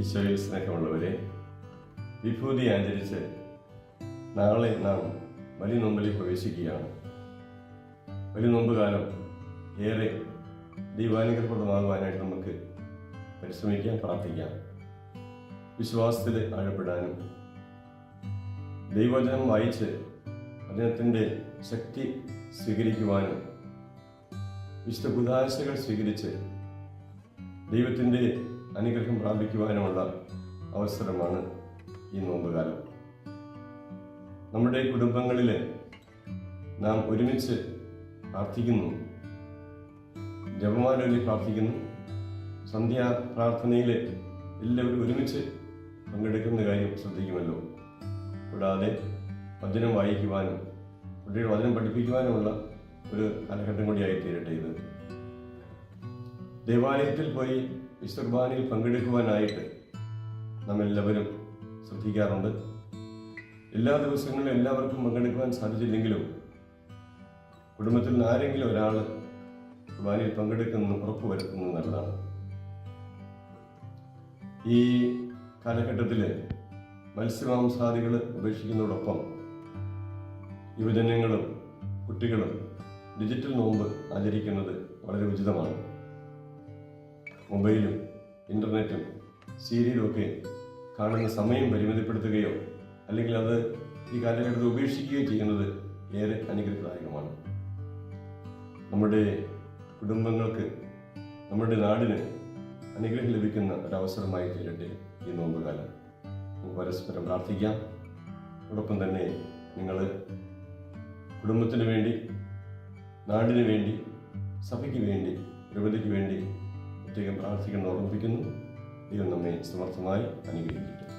ഈശോയിൽ സ്നേഹമുള്ളവരെ വിഭൂതി ആചരിച്ച് നാളെ നാം വലിയ നോമ്പിലേക്ക് പ്രവേശിക്കുകയാണ്. വലിയ നോമ്പ് കാലം ഏറെ ദൈവാനുഗ്രഹപ്രദമാകുവാനായിട്ട് നമുക്ക് പരിശ്രമിക്കാം പ്രാർത്ഥിക്കാം. വിശ്വാസത്തിൽ ആഴപ്പെടാനും ദൈവവചനം വായിച്ച് അദ്ദേഹത്തിന്റെ ശക്തി സ്വീകരിക്കുവാനും വിശുദ്ധ ബുധാശകൾ സ്വീകരിച്ച് ദൈവത്തിന്റെ അനുഗ്രഹം പ്രാപിക്കുവാനുമുള്ള അവസരമാണ് ഈ നോമ്പുകാലം. നമ്മുടെ കുടുംബങ്ങളിൽ നാം ഒരുമിച്ച് പ്രാർത്ഥിക്കുന്നു. ജപമാലയിൽ പ്രാർത്ഥിക്കുന്നു. സന്ധ്യാ പ്രാർത്ഥനയിൽ എല്ലാവരും ഒരുമിച്ച് പങ്കെടുക്കുന്ന കാര്യം ശ്രദ്ധിക്കുമല്ലോ. കൂടാതെ വചനം വായിക്കുവാനും കുട്ടിയുടെ വചനം പഠിപ്പിക്കുവാനുമുള്ള ഒരു കാലഘട്ടം കൂടിയായി തീരട്ടെ ഇത്. ദേവാലയത്തിൽ പോയി വിശ്വകുർബാനയിൽ പങ്കെടുക്കുവാനായിട്ട് നമ്മെല്ലാവരും ശ്രദ്ധിക്കാറുണ്ട്. എല്ലാ ദിവസങ്ങളിലും എല്ലാവർക്കും പങ്കെടുക്കുവാൻ സാധിച്ചില്ലെങ്കിലും കുടുംബത്തിൽ നിന്ന് ആരെങ്കിലും ഒരാൾ കുർബാനയിൽ പങ്കെടുക്കുന്നു ഉറപ്പുവരുത്തുന്നത് നല്ലതാണ് ഈ കാലഘട്ടത്തിൽ മത്സ്യമാംസാദികൾ ഉപേക്ഷിക്കുന്നതോടൊപ്പം യുവജനങ്ങളും കുട്ടികളും ഡിജിറ്റൽ നോമ്പ് ആചരിക്കുന്നത് വളരെ ഉചിതമാണ്. മൊബൈലും ഇന്റർനെറ്റും സീരിയലും ഒക്കെ കാണുന്ന സമയം പരിമിതപ്പെടുത്തുകയോ അല്ലെങ്കിൽ അത് ഈ കാലഘട്ടത്തിൽ ഉപേക്ഷിക്കുകയോ ചെയ്യുന്നത് ഏറെ അനുഗ്രഹദായകമാണ്. നമ്മുടെ കുടുംബങ്ങൾക്ക് നമ്മുടെ നാടിന് അനുഗ്രഹം ലഭിക്കുന്ന ഒരവസരമായി തീരട്ടെ ഈ നോമ്പുകാലം. നമുക്ക് പരസ്പരം പ്രാർത്ഥിക്കാം. അതോടൊപ്പം തന്നെ നിങ്ങൾ കുടുംബത്തിന് വേണ്ടി നാടിന് വേണ്ടി സഭയ്ക്ക് വേണ്ടി പ്രകൃതിക്ക് വേണ്ടി പ്രത്യേകം പ്രാർത്ഥിക്കണം ഓർമ്മിപ്പിക്കുന്നു ദൈവം നമ്മെ സമർത്ഥമായി അനുഗ്രഹിക്കട്ടെ.